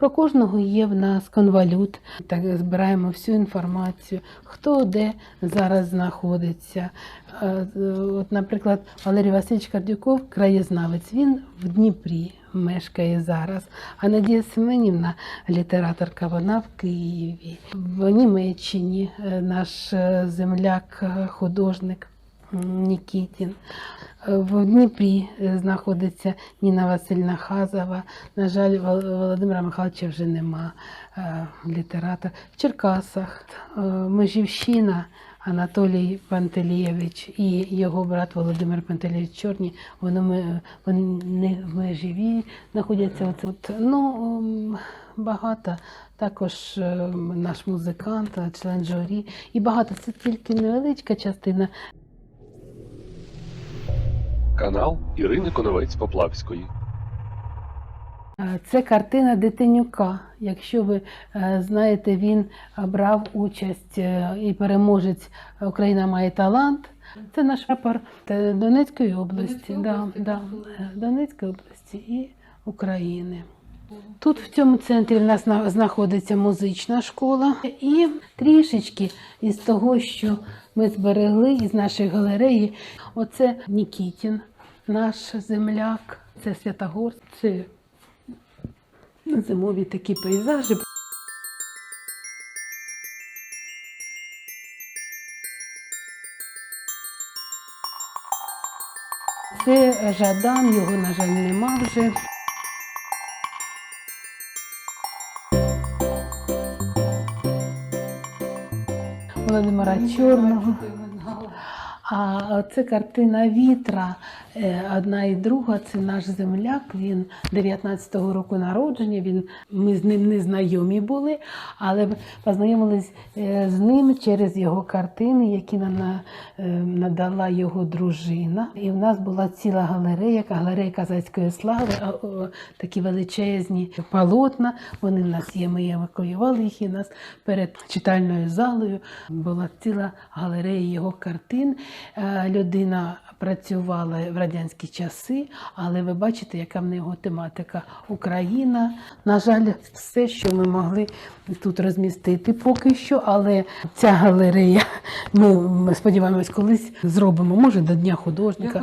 Про кожного є в нас конвалют. Так збираємо всю інформацію, хто де зараз знаходиться. Е, От, наприклад, Валерій Васильович Кардюков, краєзнавець, він в Дніпрі мешкає зараз. А Надія Семенівна, літераторка, вона в Києві. В Німеччині е, наш е, земляк, художник Нікітін. Е, В Дніпрі е, знаходиться Ніна Васильівна Хазова. На жаль, Вол- Володимира Михайловича вже нема е, літератор. В Черкасах Межівщина Анатолій Пантелєвич і його брат Володимир Пантелєвич Чорні. Вони, вони в Межіві знаходяться. От, ну, багато. Також наш музикант, член журі. І багато. Це тільки невеличка частина. Канал Ірини Коновець Поплавської. Е, Це картина Дитинюка. Якщо ви е, знаєте, він е, брав участь і переможець Україна має талант. Це наш прапор Донецької області, Донецької да, області, да, Донецької області і України. Тут в цьому центрі в нас знаходиться музична школа, і трішечки із того, що ми зберегли із нашої галереї, оце Нікітін, наш земляк, це Святогор, це зимові такі пейзажі. Це Жадан, його, на жаль, нема вже. Володимира Чорного. А це картина Вітра. Е, Одна і друга це наш земляк. Він 19-го року народження. Він, ми з ним не знайомі були, але познайомились е, з ним через його картини, які нам е, надала його дружина. І в нас була ціла галерея, галерея казацької слави, такі величезні полотна. Вони в нас є. Ми евакуювали їх і нас перед читальною залою була ціла галерея його картин. Людина працювала в радянські часи, але ви бачите, яка в нього тематика Україна. На жаль, все, що ми могли тут розмістити поки що, але ця галерея, ми, сподіваємось, колись зробимо, може, до Дня художника.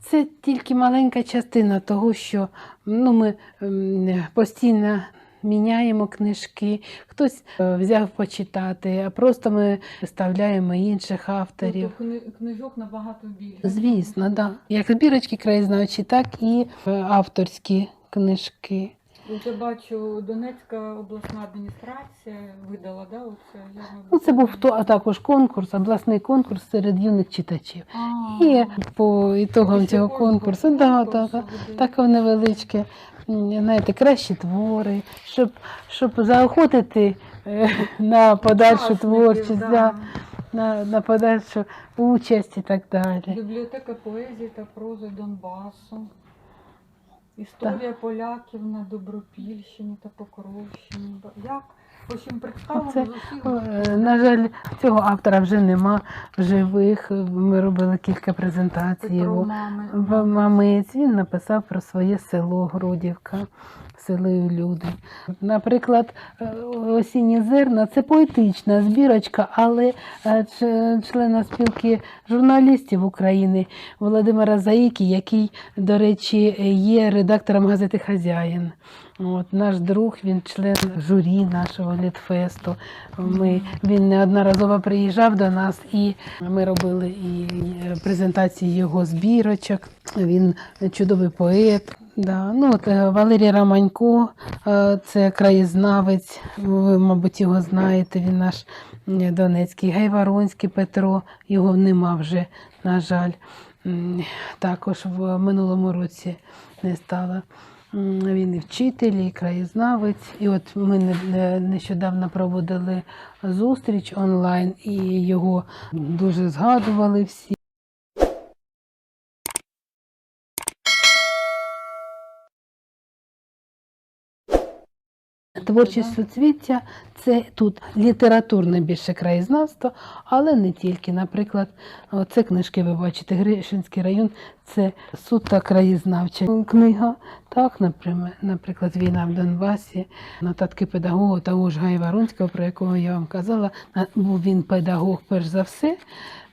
Це тільки маленька частина того, що ну, ми постійно міняємо книжки, хтось е, взяв почитати, а просто ми виставляємо інших авторів. тобто книжок набагато більше. Звісно, да. Як збірочки краєзнавчі, так і е, авторські книжки. Вже бачу, Донецька обласна адміністрація видала, да, оце? Я, Ну, це був то, а також конкурс, обласний конкурс серед юних читачів. А, І по ітогам цього конкурсу, да, буде. таке невеличке, знаєте, кращі твори, щоб, щоб заохотити е, на подальшу творчість, да. да, на, на подальшу участь і так далі. Бібліотека поезії та прози Донбасу. Історія поляків на Добропільщині та Покровщині. Як? Оце, На жаль, цього автора вже нема в живих. Ми робили кілька презентацій його. Мамець він написав про своє село Грудівка, селою люди. Наприклад, е, осінні зерна це поетична збірочка, але е, члена спілки журналістів України Володимира Заїки, який, до речі, є редактором газети Хазяїн. От, наш друг, він член журі нашого літфесту. Ми, він неодноразово приїжджав до нас, і ми робили і презентації його збірочок. Він чудовий поет. Да. Ну, от, е, Валерій Романько, е, це краєзнавець, ви, мабуть, його знаєте, він наш е, донецький. Гайваронський Петро, його нема вже, на жаль. Також в минулому році не стало. Він і вчитель, і краєзнавець. І от ми не- не- нещодавно проводили зустріч онлайн, і його дуже згадували всі. Творчість суцвіття це тут літературне більше краєзнавство, але не тільки. Наприклад, це книжки, ви бачите, Гришинський район це суто краєзнавча книга. Так, наприклад, війна в Донбасі, нотатки педагога того ж Гая Варунського, про якого я вам казала, був він педагог перш за все.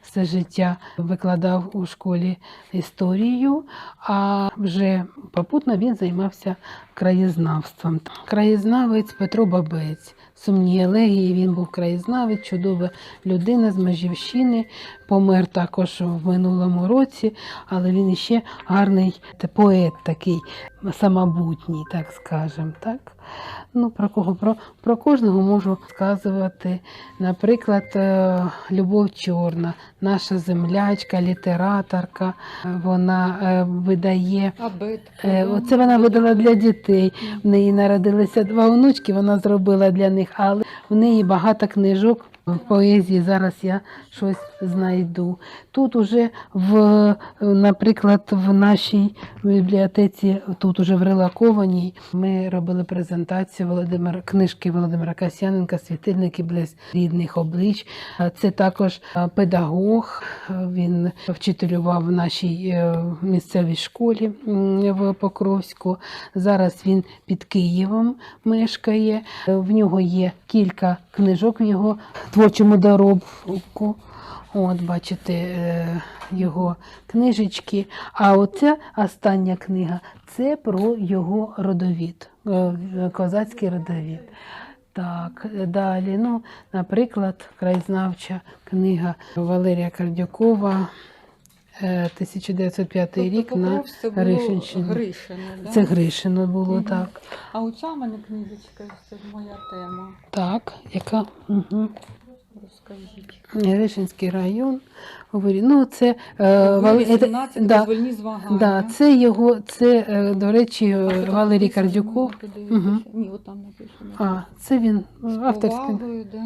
Все життя викладав у школі історію, а вже попутно він займався краєзнавством. Краєзнавець Петро Бабець, сумні елегії, він був краєзнавець, чудова людина з Межівщини, помер також в минулому році, але він іще гарний поет такий самобутній, так скажемо. Так? Ну, про кого? Про, про кожного можу сказувати. Наприклад, е, Любов Чорна, наша землячка, літераторка. Вона е, видає. Абетка. Е. Оце вона видала для дітей. Мгм. В неї народилися два онучки, вона зробила для них, але в неї багато книжок в поезії. Зараз я щось знайду. Тут уже в, наприклад, в нашій бібліотеці, тут уже в Релакованій, ми робили презентацію Володимира книжки Володимира Касьяненка Світильники близь рідних облич. Це також педагог. Він вчителював в нашій е, місцевій школі в Покровську. Зараз він під Києвом мешкає. В нього є кілька книжок в його творчому доробку. От, бачите, е, його книжечки. А оця остання книга це про його родовід, е, козацький родовід. Так, далі. Ну, наприклад, краєзнавча книга Валерія Кардюкова, е, 1905 Тобто рік на це було Гришинщині. Гришино, да? це Гришино було Мгм. так. А оця в мене книжечка, це моя тема. Так, яка угу. Розкажіть. Гришинський район. Говорю, ну це е, Вал- е, 18 да, дозвольні змагання. да, це його, це, е, до речі, Валерій? Кардюков. Мгм. Ні, от там написано. А, це він е, З авторський. повагою, да.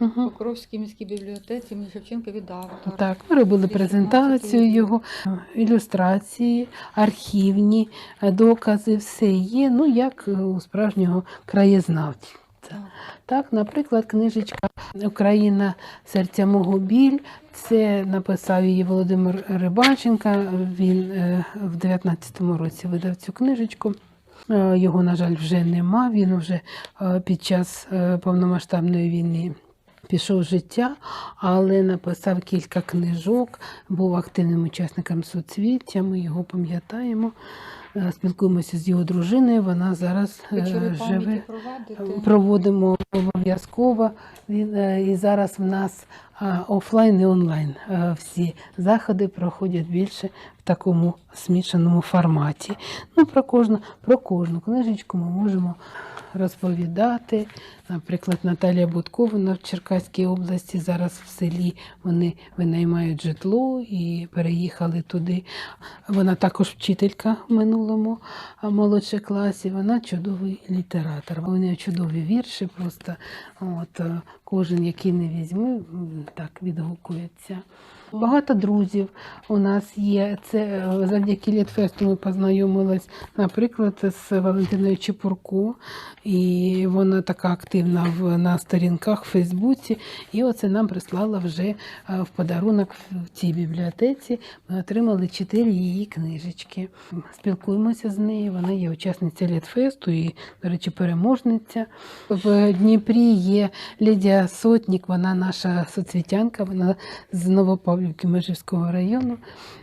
Угу. Покровській міській бібліотеці імені Шевченка від автора. Так, ми робили 18 презентацію його, ілюстрації, архівні е, докази, все є, ну як е, у справжнього краєзнавця. Так. Так, наприклад, книжечка Україна серця мого біль. Це написав її Володимир Рибаченка. Він е, в 19-му році видав цю книжечку. Е, Його, на жаль, вже нема. Він вже е, під час повномасштабної війни пішов з життя, але написав кілька книжок, був активним учасником соцвіття. Ми його пам'ятаємо. Е, Спілкуємося з його дружиною. Вона зараз е, живе. Проводимо обов'язково. Е, І зараз в нас офлайн і онлайн всі заходи проходять більше в такому смішаному форматі. Ну, про кожну, про кожну книжечку ми можемо розповідати. Наприклад, Наталія Будко, вона в Черкаській області, зараз в селі вони винаймають житло і переїхали туди. Вона також вчителька в минулому молодших класі. Вона чудовий літератор. Неї чудові вірші, просто от, е, кожен, який не візьме, так відгукується. Багато друзів у нас є. Це е, завдяки Літфесту ми познайомились, наприклад, з Валентиною Чепурко, і вона така активна в, на сторінках в Фейсбуці. І оце нам прислала вже е, в подарунок в цій бібліотеці. Ми отримали чотири її книжечки. Спілкуємося з нею. Вона є учасниця Літфесту і, до речі, переможниця. В Дніпрі є Лідія Сотнік, вона наша соцвітянка, вона з Новопавлівки Межівського району.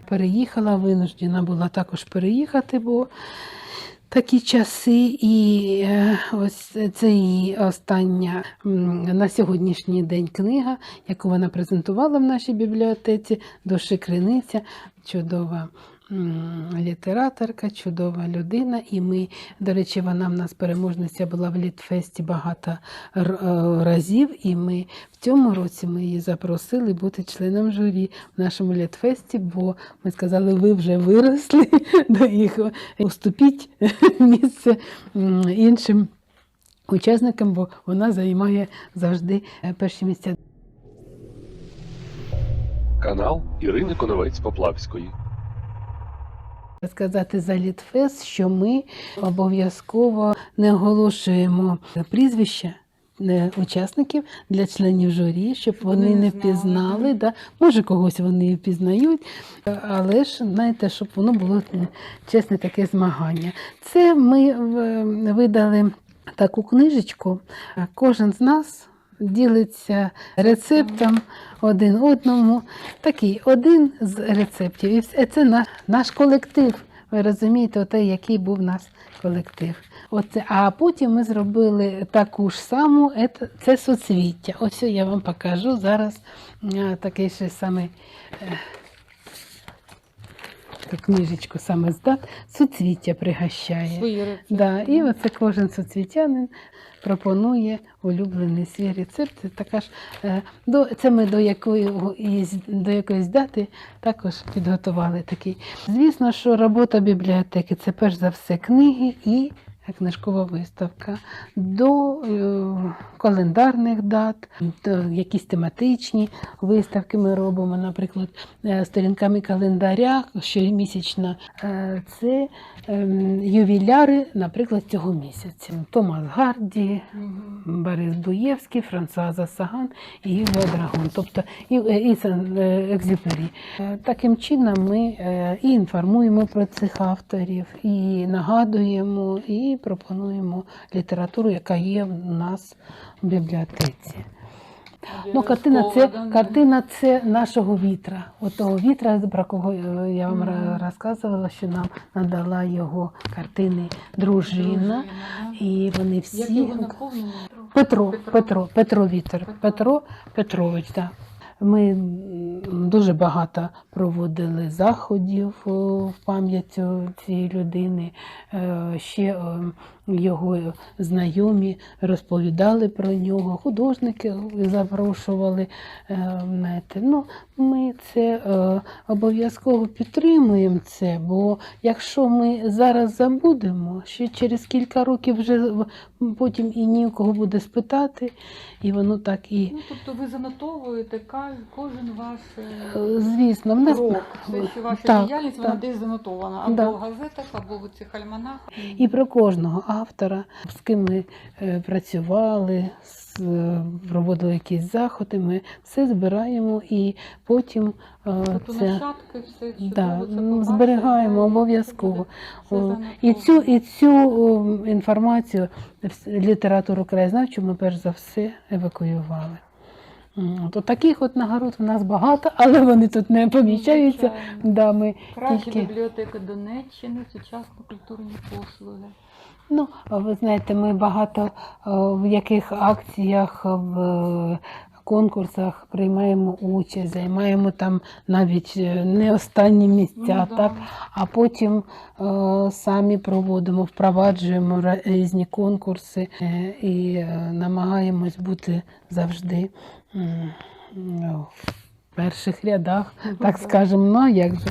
Переїхала, винуждена була також переїхати, бо такі часи, і е, ось це її остання на сьогоднішній день книга, яку вона презентувала в нашій бібліотеці Душі Криниця. Чудова літераторка, чудова людина. І ми, до речі, вона в нас переможниця була в Літфесті багато е, разів, і ми в цьому році ми її запросили бути членом журі в нашому Літфесті, бо ми сказали, ви вже виросли до їх, уступіть місце іншим учасникам, бо вона займає завжди е, перші місця. Канал Ірини Коновець Поплавської. Сказати за Літфест, що ми обов'язково не оголошуємо прізвища. е, Учасників для членів журі, щоб вони не не впізнали. Да. Може, когось вони і впізнають, але ж знаєте, щоб воно було чесне таке змагання. Це ми видали таку книжечку. Кожен з нас ділиться рецептом один одному. Такий один з рецептів. І це наш колектив. Ви розумієте, оте, який був у нас колектив. Оце, а потім ми зробили таку ж саму, це соцвіття. Ось я вам покажу зараз е, такий ще самий е, книжечку саме здат, соцвіття пригощає. Свої рецепти. Да, і оце кожен соцвітянин пропонує улюблений свій рецепт. Це така ж е, до це ми до якоїсь до якоїсь дати також підготували такий. Звісно, що робота бібліотеки це перш за все книги і книжкова виставка. До е, календарних дат, до якісь тематичні виставки ми робимо, наприклад, е, сторінками календаря щомісячно. Е, Це ем, ювіляри, наприклад, цього місяця. Томас Гарді, Борис Буєвський, Франсуаза Саган і Юлія Драгун, тобто і, і Сан- е, Екзюпері. Таким чином ми і інформуємо про цих авторів, і нагадуємо, і пропонуємо літературу, яка є в нас в бібліотеці. Ну, картина це, картина це нашого вітра. От того вітра, про кого е, я вам розказувала, що нам надала його картини дружина. І вони всі. Петро, Петро, Петро Вітер, Петро. Петро Петрович, так. Ми дуже багато проводили заходів в пам'ять цієї людини. Е, Ще е, його знайомі розповідали про нього, художники запрошували. е. Ну, ми це е, обов'язково підтримуємо це, бо якщо ми зараз забудемо, ще через кілька років вже потім і ні у кого буде спитати, і воно так і. Ну, тобто ви занотовуєте кожен ваш е, Звісно, в нас крок. Все, що ваша так, діяльність, вона десь занотована. Або Да. в газетах, або в цих альманахах. І про кожного автора, з ким ми е, працювали, е, проводили якісь заходи, ми все збираємо і потім е, Тобто це нащадки, все чудово, да, це ну, зберігаємо обов'язково. І цю, і цю інформацію, літературу краєзнавчу ми перш за все евакуювали. От таких от нагород в нас багато, але вони тут не помічаються. Да, ми Краща тільки... бібліотека Донеччини, сучасні культурні послуги. Ну, ви знаєте, ми багато е, в яких акціях, в е, конкурсах приймаємо участь, займаємо там навіть е, не останні місця, Ну, да. так, а потім е, самі проводимо, впроваджуємо різні конкурси і намагаємось бути завжди. в перших рядах, так скажемо, ну як же.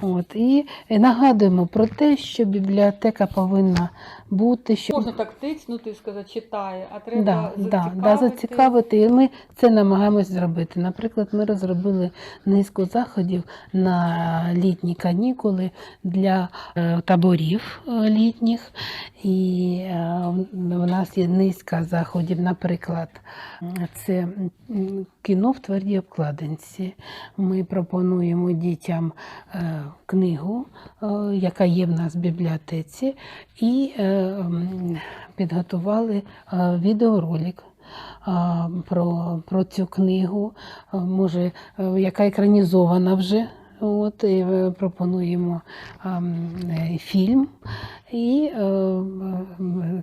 От, і нагадуємо про те, що бібліотека повинна бути, що Можна так тицнути і сказати, читає, а треба Да, да, зацікавити. да, зацікавити. І ми це намагаємось зробити. Наприклад, ми розробили низку заходів на літні канікули для е, таборів е, літніх. І е, в нас є низка заходів, наприклад, це кіно в твердій обкладинці. Ми пропонуємо дітям е, книгу, е, яка є в нас в бібліотеці, і е, підготували відеоролик. Про, про цю книгу, може, яка екранізована вже. От, і е, пропонуємо а, е, фільм, і е,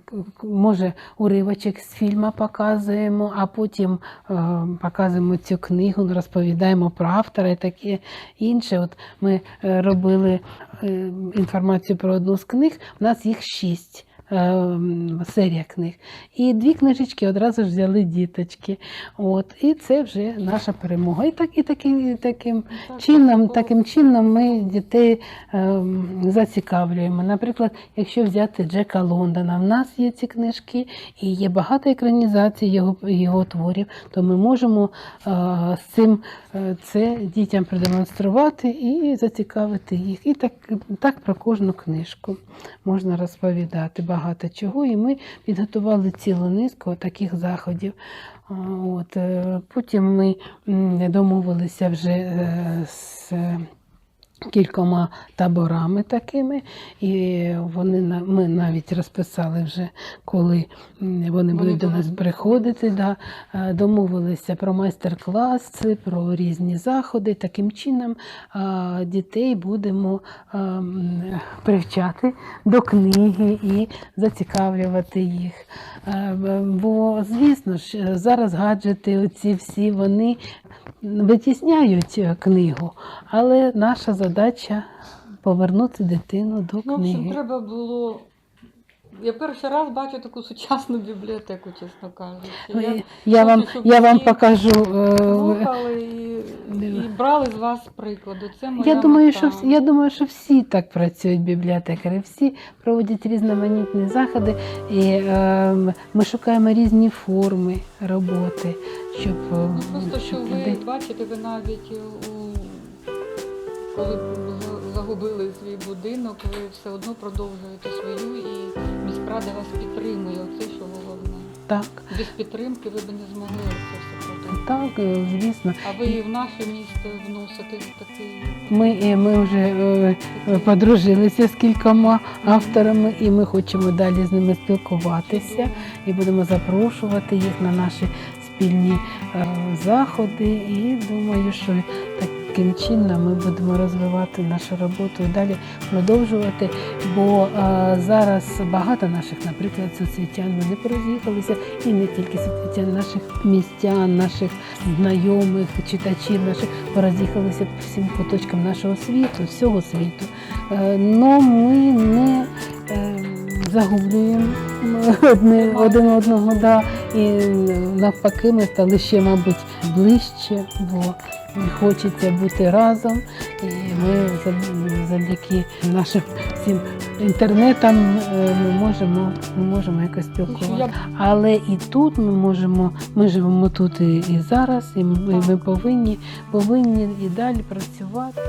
к- може уривочок з фільму показуємо, а потім е, показуємо цю книгу, розповідаємо про автора і таке інше. От ми е, робили е, інформацію про одну з книг, у нас їх шість. Е, м, Серія книг. І дві книжечки одразу ж взяли діточки. От, і це вже наша перемога. І так, і таким, таким чином, таким чином ми дітей ем, зацікавлюємо. Наприклад, якщо взяти Джека Лондона, в нас є ці книжки, і є багато екранізацій його, його творів, то ми можемо е, з цим е, це дітям продемонструвати і зацікавити їх. І так, так про кожну книжку можна розповідати. Багато чого, і ми підготували цілу низку таких заходів. От, е, потім ми домовилися вже е, з кількома таборами такими, і вони ми навіть розписали вже, коли вони будуть до нас приходити. Да. Е, Домовилися про майстер-класи, про різні заходи. Таким чином дітей будемо привчати до книги і зацікавлювати їх. Е, Бо, звісно ж, зараз гаджети, оці всі вони витісняють е, книгу, але наша задача повернути дитину до Ну, в общем, треба було. Я перший раз бачу таку сучасну бібліотеку, чесно кажучи. Ну, Я і Я вам, я вам покажу. е, слухали і, і брали з вас прикладу. Це моя Я думаю, мета. що я думаю, що всі так працюють бібліотекарі. Всі проводять різноманітні заходи, і е, ми шукаємо різні форми роботи, щоб, е, Ну, просто що ви людей- бачите, ви навіть у коли за- загубили свій будинок, ви все одно продовжуєте свою і міськрада вас підтримує. Оце що головне. так, Без підтримки ви б не змогли це все продовжувати. так, е, звісно. А ви і в наше місто вносите такий. Ми, е, ми вже е, подружилися з кількома авторами, і ми хочемо далі з ними спілкуватися. і будемо запрошувати їх на наші спільні заходи. І думаю, що таким чином ми будемо розвивати нашу роботу і далі продовжувати. Бо е, зараз багато наших, наприклад, соцвітян вони пороз'їхалися, і не тільки соцвітян, наших містян, наших знайомих, читачів наших пороз'їхалися по всім куточкам нашого світу, всього світу. Е, Но ми не е, загублюємо одне, один одного, да, і навпаки ми стали ще, мабуть, ближче, бо хочеться бути разом. І ми завдяки нашим цим інтернетам е, ми можемо, ми можемо якось спілкуватися. Але і тут ми можемо, ми живемо тут і, зараз, і ми повинні, повинні і далі працювати.